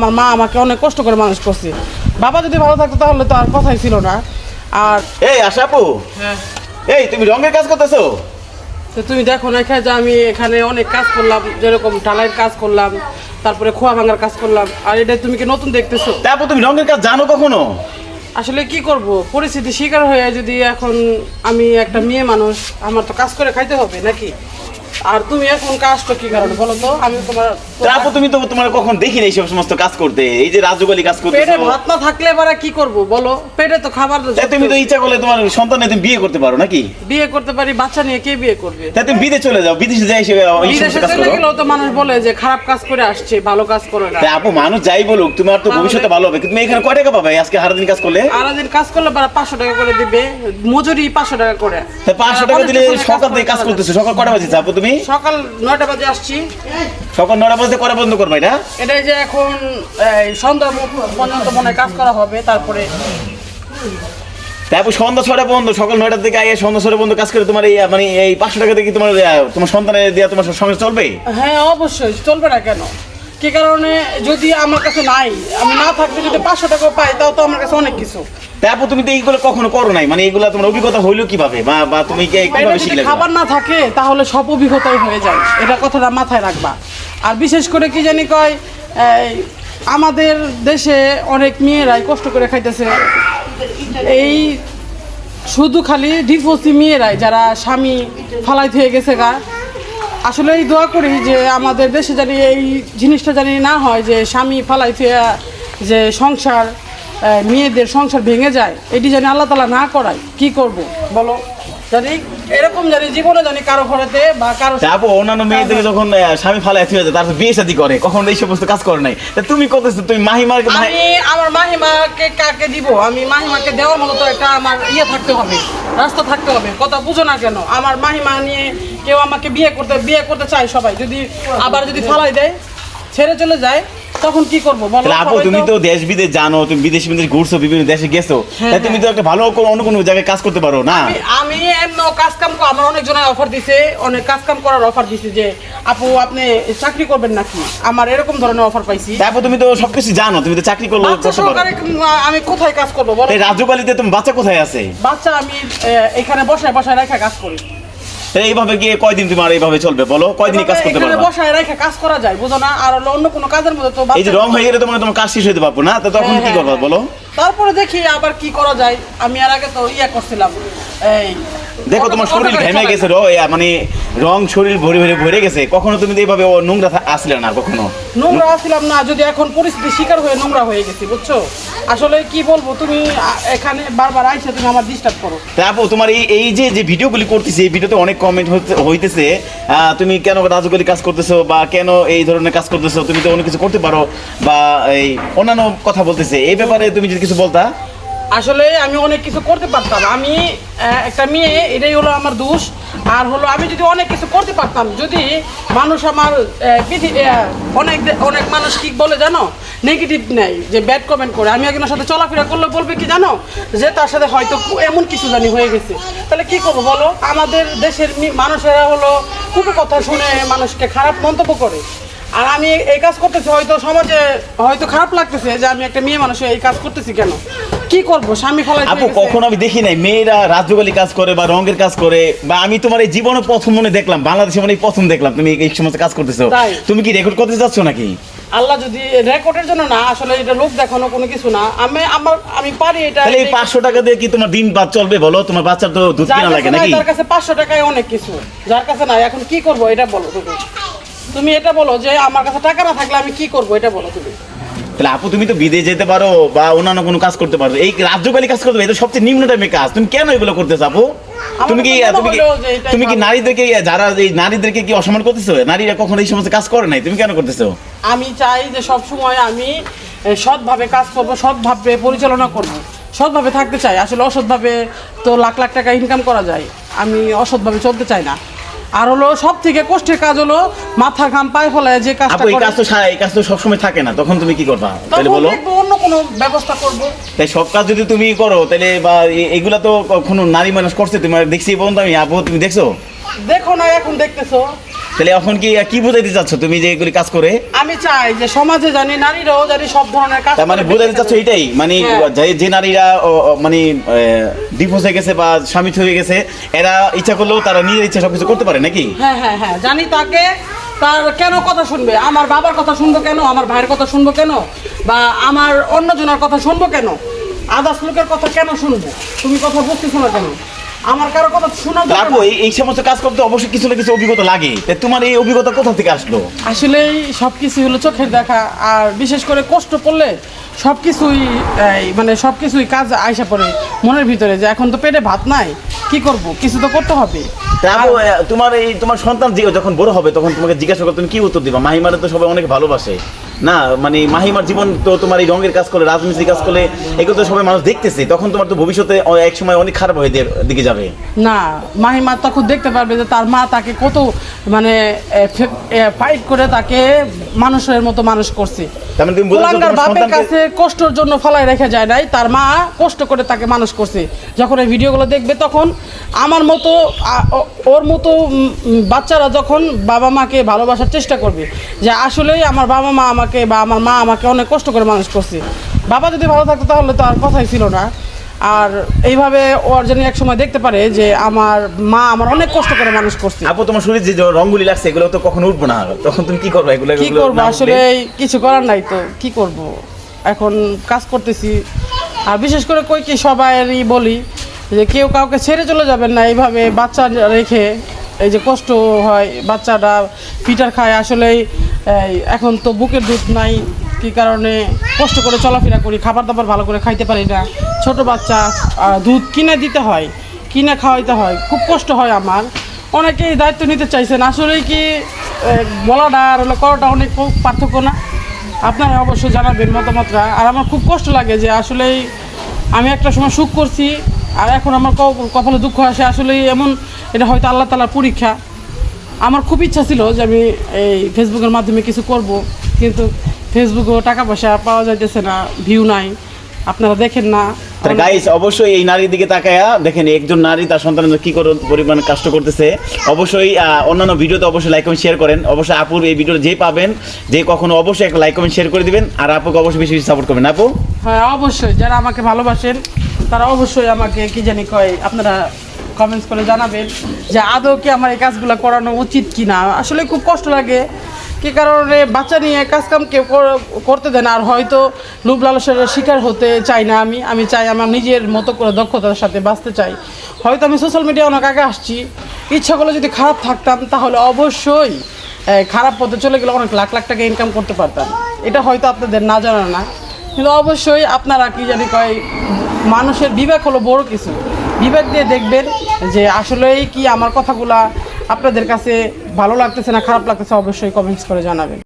আমার মা আমাকে অনেক কষ্ট করে মানুষ করছে। বাবা যদি ভালো থাকতো তাহলে তো আর কথাই ছিল না। আর এই আশাপু হ্যাঁ। এই তুমি রঙের কাজ করতেছো? তো তুমি দেখো না এখানে যে আমি এখানে অনেক কাজ করলাম যেরকম ঢালাইয়ের কাজ করলাম তারপরে খোয়া ভাঙার কাজ করলাম আর এটা তুমি কি নতুন দেখতেছো? তারপর তুমি রঙের কাজ জানো কখনো? আসলে কি করব? পরিস্থিতি শিকার হয়ে যদি এখন আমি একটা মেয়ে মানুষ আমার তো কাজ করে খাইতে হবে নাকি? আর তুমি এখন কাজটা কি কারণে বলো তো? আমি তোমার তারপর তুমি তো তোমার কখন দেখি সমস্ত কাজ করতে? এই যে রাজগলি কাজ করতে পেটে ভাত না থাকলে এবারে কি করব বলো? পেটে তো খাবার তুমি তো ইচ্ছা করলে তোমার সন্তানে তুমি বিয়ে করতে পারো নাকি? বিয়ে করতে পারি বাচ্চা নিয়ে কে বিয়ে করবে? তাই তুমি বিদেশে চলে যাও বিদেশে যাই সে বিদেশে চলে গেলেও তো মানুষ বলে যে খারাপ কাজ করে আসছে ভালো কাজ করে না। আপু মানুষ যাই বলুক তোমার তো ভবিষ্যতে ভালো হবে। কিন্তু তুমি এখানে কয় টাকা পাবে? আজকে সারাদিন কাজ করলে? আর দিন কাজ করলে পারা পাঁচশো টাকা করে দিবে মজুরি পাঁচশো টাকা করে। পাঁচশো টাকা দিলে সকাল থেকে কাজ করতেছো সকাল কটা বাজে আপু তুমি সকাল নয়টা বাজে আসছি। সকাল নটা বাজে কটা বন্ধ করবে এটা? এটাই যে এখন সন্ধ্যা পর্যন্ত মনে কাজ করা হবে তারপরে তারপর সন্ধ্যা ছটা বন্ধ সকাল নয়টার থেকে আইয়ে সন্ধ্যা ছটা বন্ধ কাজ করে তোমার এই মানে এই পাঁচশো টাকা দিয়ে তোমার তোমার সন্তানের দেওয়া তোমার সঙ্গে চলবে? হ্যাঁ অবশ্যই চলবে না কেন? কি কারণে যদি আমার কাছে নাই আমি না থাকতে যদি পাঁচশো টাকা পাই তাও তো আমার কাছে অনেক কিছু। তারপর তুমি তো এইগুলো কখনো করো নাই। মানে এইগুলো তোমার অভিজ্ঞতা হইল কীভাবে? বা বা তুমি কে- কীভাবে শিখলে খাবার না থাকে তাহলে সব অভিজ্ঞতাই হয়ে যায়। এটা কথাটা মাথায় রাখবা। আর বিশেষ করে কি জানি কয় আমাদের দেশে অনেক মেয়েরাই কষ্ট করে খাইতেছে। এই শুধু খালি ডিভোর্সি মেয়েরাই যারা স্বামী ফালাই হয়ে গেছে গা। আসলে এই দোয়া করি যে আমাদের দেশে জানি এই জিনিসটা জানি না হয় যে স্বামী ফালাই যে সংসার মেয়েদের সংসার ভেঙে যায় এটি জানি আল্লাহ তালা না করায় কি করব? বলো। জানি এরকম জানি জীবনে জানি কারও ঘরেতে বা কারও তারপর অন্যান্য মেয়েদের যখন স্বামী ফালায় হয়ে যায় তারপর বিয়ে শাদী করে কখন এই সমস্ত কাজ করে নাই। তা তুমি করতেছো তুমি মাহিমার আমি আমার মাহিমাকে কাকে দিব? আমি মাহিমাকে দেওয়ার মতো তো একটা আমার ইয়ে থাকতে হবে রাস্তা থাকতে হবে কথা বুঝো না কেন। আমার মাহিমা নিয়ে কেউ আমাকে বিয়ে করতে বিয়ে করতে চায় সবাই যদি আবার যদি ফালাই দেয় ছেড়ে চলে যায় তখন কি করব? বলো আপু তুমি তো দেশ বিদেশ জানো তুমি বিদেশ বিদেশ ঘুরছো বিভিন্ন দেশে গেছো। হ্যাঁ, তাই তুমি তো একটা ভালো কোনো- অন্য কোনো জায়গায় কাজ করতে পারো না? আমি- এমন কাজ কাম আমার অনেক জনের অফার দিছে অনেক কাজ কাম করার অফার দিছে যে আপু আপনি চাকরি করবেন নাকি? আমার এরকম ধরনের অফার পাইছি। তারপর তুমি তো সবকিছু জানো তুমি তো চাকরি করলে আমি কোথায় কাজ করব বলো? এই রাজ্যপালিতে তুমি বাচ্চা কোথায় আছে? বাচ্চা আমি এখানে বসায় বসায় রেখে কাজ করি। এইভাবে গিয়ে কয়দিন তোমার এইভাবে চলবে বলো? কয়দিন কাজ করতে পারবে? বসায় রেখে কাজ করা যায় বুঝো না? আর অন্য কোনো কাজের মধ্যে তো এই যে রং হয়ে গেলে তোমার তোমার কাজ শেষ হতে পারব না তো তখন হ্যাঁ, কি হ্যাঁ, করবা হ্যাঁ। বলো? তারপরে দেখি আবার কি করা যায়। আমি আর আগে তো ইয়া করছিলাম এই দেখো তোমার শরীর ঘেমে গেছে রো মানে রং শরীর ভরে ভরে ভরে গেছে। কখনো তুমি তো এইভাবে নোংরা আসলে না কখনো। নোংরা আসছিলাম না যদি এখন পরিস্থিতি শিকার হয়ে নোংরা হয়ে গেছি বুঝছ? আসলে কি বলব তুমি এখানে বারবার আইসে তুমি আমার ডিস্টার্ব করো। তারপর তোমার এই এই যে যে ভিডিওগুলি করতেছি এই ভিডিওতে অনেক কমেন্ট হইতেছে তুমি কেন রাজুগুলি কাজ করতেছো বা কেন এই ধরনের কাজ করতেছো? তুমি তো অনেক কিছু করতে পারো বা এই অন্যান্য কথা বলতেছে। এই ব্যাপারে তুমি যদি কিছু বলতা। আসলে আমি অনেক কিছু করতে পারতাম। আমি একটা মেয়ে, এটাই হলো আমার দোষ। আর হলো আমি যদি অনেক কিছু করতে পারতাম, যদি মানুষ আমার অনেক অনেক মানুষ কি বলে জানো? নেগেটিভ নেই যে ব্যাড কমেন্ট করে। আমি একজনের সাথে চলাফেরা করলে বলবে কি জানো? যে তার সাথে হয়তো এমন কিছু জানি হয়ে গেছে। তাহলে কি করব বলো? আমাদের দেশের মানুষেরা হলো কুটু কথা শুনে মানুষকে খারাপ মন্তব্য করে। আর আমি এই কাজ করতেছি, হয়তো সমাজে হয়তো খারাপ লাগতেছে যে আমি একটা মেয়ে মানুষে এই কাজ করতেছি কেন? কি করব? স্বামী ফলাই আপু কখনো আমি দেখি নাই। মেয়েরা রাজ্যগালি কাজ করে বা রঙের কাজ করে বা আমি তোমার এই জীবনে প্রথম মনে দেখলাম বাংলাদেশে মানে প্রথম দেখলাম তুমি এই সমস্ত কাজ করতেছো। তুমি কি রেকর্ড করতে যাচ্ছ নাকি? আল্লাহ যদি রেকর্ডের জন্য না আসলে এটা লোক দেখানো কোনো কিছু না। আমি আমার আমি পারি এটা তাহলে এই পাঁচশো টাকা দিয়ে কি তোমার দিন বাদ চলবে বলো? তোমার বাচ্চার তো দুধ যার কিনা লাগে নাকি? তার কাছে পাঁচশো টাকায় অনেক কিছু। যার কাছে নাই এখন কি করব? এটা বলো তুমি। তুমি এটা বলো যে আমার কাছে টাকা না থাকলে আমি কি করব? এটা বলো তুমি। তাহলে আপু তুমি তো বিদেশ যেতে পারো বা অন্যান্য কোনো কাজ করতে পারো। এই রাজ্যকালী কাজ করতে পারো এটা সবচেয়ে নিম্ন টাইমে কাজ। তুমি কেন এগুলো করতেছো আপু? তুমি কি তুমি কি তুমি কি নারীদেরকে যারা এই নারীদেরকে কি অসম্মান করতেছো? নারীরা কখনো এই সমস্ত কাজ করে নাই তুমি কেন করতেছো? আমি চাই যে সব সময় আমি সৎভাবে কাজ করব সৎভাবে পরিচালনা করব। সৎভাবে থাকতে চাই। আসলে অসৎভাবে তো লাখ লাখ টাকা ইনকাম করা যায়। আমি অসৎভাবে চলতে চাই না। আর হলো সব থেকে কষ্টের কাজ হলো মাথা ঘাম পায়ে ফলায় যে কাজটা এই কাজ তো সারা এই কাজ তো সবসময় থাকে না তখন তুমি কি করবা? তাহলে বলো। অন্য কোনো ব্যবস্থা করব। তাই সব কাজ যদি তুমি করো তাহলে বা এগুলা তো কখনো নারী মানুষ করছে তুমি দেখছি বন্ধু আমি আপু তুমি দেখছ? দেখো না এখন দেখতেছো। তাহলে এখন কি কি বোঝাইতে চাচ্ছ তুমি যে এগুলি কাজ করে? আমি চাই যে সমাজে জানি নারীরাও জানি সব ধরনের কাজ তার মানে বোঝাইতে চাচ্ছ এটাই? মানে হ্যাঁ। যে যে নারীরা মানে ডিভোর্স হয়ে গেছে বা স্বামী হয়ে গেছে এরা ইচ্ছা করলেও তারা নিজের ইচ্ছা সবকিছু করতে পারে নাকি? হ্যাঁ হ্যাঁ হ্যাঁ জানি তাকে তার কেন কথা শুনবে? আমার বাবার কথা শুনব কেন? আমার ভাইয়ের কথা শুনব কেন? বা আমার অন্যজনের কথা শুনব কেন? আদার্স লোকের কথা কেন শুনব? তুমি কথা বুঝতেছো না কেন? আমার কারও কথা শোনা নাই। এই- সমস্ত কাজ করতে অবশ্যই কিছু না কিছু অভিজ্ঞতা লাগে। তোমার এই অভিজ্ঞতা কোথা থেকে আসলো? আসলেই সব কিছু হলো চোখের দেখা আর বিশেষ করে কষ্ট পড়লে সব কিছুই মানে সব কিছুই কাজ আইসা পড়ে মনের ভিতরে যে এখন তো পেটে ভাত নাই কি করব? কিছু তো করতে হবে। তোমার এই তোমার সন্তান যখন বড় হবে তখন তোমাকে জিজ্ঞাসা করো তুমি কি উত্তর দিবা? মাহিমারে তো সবাই অনেক ভালোবাসে। না মানে মাহিমার জীবন তো তোমার এই রঙের কাজ করে রাজমিস্ত্রি কাজ করলে এগুলো তো সবাই মানুষ দেখতেছে। তখন তোমার তো ভবিষ্যতে এক সময় অনেক খারাপ হয়ে দিকে যাবে। না মাহিমা তখন দেখতে পারবে যে তার মা তাকে কত মানে ফাইট করে তাকে মানুষের মতো মানুষ করছে। মানে বাপের কাছে কষ্টর জন্য ফলাই রেখে যায় নাই তার মা কষ্ট করে তাকে মানুষ করছে। যখন এই ভিডিওগুলো দেখবে তখন আমার মতো ওর মতো বাচ্চারা যখন বাবা মাকে ভালোবাসার চেষ্টা করবে যে আসলেই আমার বাবা মা আমাকে বা আমার মা আমাকে অনেক কষ্ট করে মানুষ করছে। বাবা যদি ভালো থাকতো তাহলে তো আর কথাই ছিল না। আর এইভাবে ওর জন্য এক সময় দেখতে পারে যে আমার মা আমার অনেক কষ্ট করে মানুষ করছে। আপু তোমার শরীর যে রঙগুলি লাগছে এগুলো তো কখন উঠবো না। তখন তুমি কি করবে? এগুলো কি করব? আসলে কিছু করার নাই তো কি করব? এখন কাজ করতেছি। আর বিশেষ করে কই কি সবাইরই বলি যে কেউ কাউকে ছেড়ে চলে যাবেন না, এইভাবে বাচ্চা রেখে এই যে কষ্ট হয় বাচ্চাটা পিটার খায়। আসলেই এখন তো বুকের দুধ নাই, কি কারণে কষ্ট করে চলাফেরা করি খাবার দাবার ভালো করে খাইতে পারি না। ছোট বাচ্চা দুধ কিনে দিতে হয়, কিনে খাওয়াইতে হয়, খুব কষ্ট হয় আমার। অনেকেই দায়িত্ব নিতে চাইছেন, আসলেই কি বলাটা আর হলো করাটা অনেক পার্থক্য না? আপনারা অবশ্যই জানাবেন মতামতটা। আর আমার খুব কষ্ট লাগে যে আসলেই আমি একটা সময় সুখ করছি আর এখন আমার ক- কপালে দুঃখ আসে আসলেই এমন এটা হয়তো আল্লাহ তালার পরীক্ষা। আমার খুব ইচ্ছা ছিল যে আমি এই ফেসবুকের মাধ্যমে কিছু করব কিন্তু ফেসবুকেও টাকা পয়সা পাওয়া যাইতেছে না ভিউ নাই। আপনারা দেখেন না। গাইস অবশ্যই এই নারীর দিকে তাকায়া দেখেন একজন নারী তার সন্তানের কি করে পরিমাণ কষ্ট করতেছে। অবশ্যই অন্যান্য ভিডিওতে অবশ্যই লাইক কমেন্ট শেয়ার করেন। অবশ্যই আপুর এই ভিডিওটা যে পাবেন যে কখনো অবশ্যই একটা লাইক কমেন্ট শেয়ার করে দিবেন। আর আপুকে অবশ্যই বেশি বেশি সাপোর্ট করবেন। আপু? হ্যাঁ অবশ্যই। যারা আমাকে ভালোবাসেন তারা অবশ্যই আমাকে কি জানি কয়, আপনারা কমেন্টস করে জানাবেন যে আদৌ কি আমার এই কাজগুলো করানো উচিত কি না আসলে খুব কষ্ট লাগে। কি কারণে বাচ্চা নিয়ে কাজ কাম কেউ করতে দেন আর হয়তো লুপ লালসের শিকার হতে চাই না আমি। আমি চাই আমার নিজের মতো করে দক্ষতার সাথে বাঁচতে চাই। হয়তো আমি সোশ্যাল মিডিয়া অনেক আগে আসছি। ইচ্ছা করলে যদি খারাপ থাকতাম, তাহলে অবশ্যই খারাপ পথে চলে গেলে অনেক লাখ লাখ টাকা ইনকাম করতে পারতাম। এটা হয়তো আপনাদের না জানা না। কিন্তু অবশ্যই আপনারা কি জানি কয় মানুষের বিবেক হলো বড় কিছু। বিবেক দিয়ে দেখবেন যে আসলেই কি আমার কথাগুলা আপনাদের কাছে ভালো লাগতেছে না খারাপ লাগতেছে অবশ্যই কমেন্টস করে জানাবেন।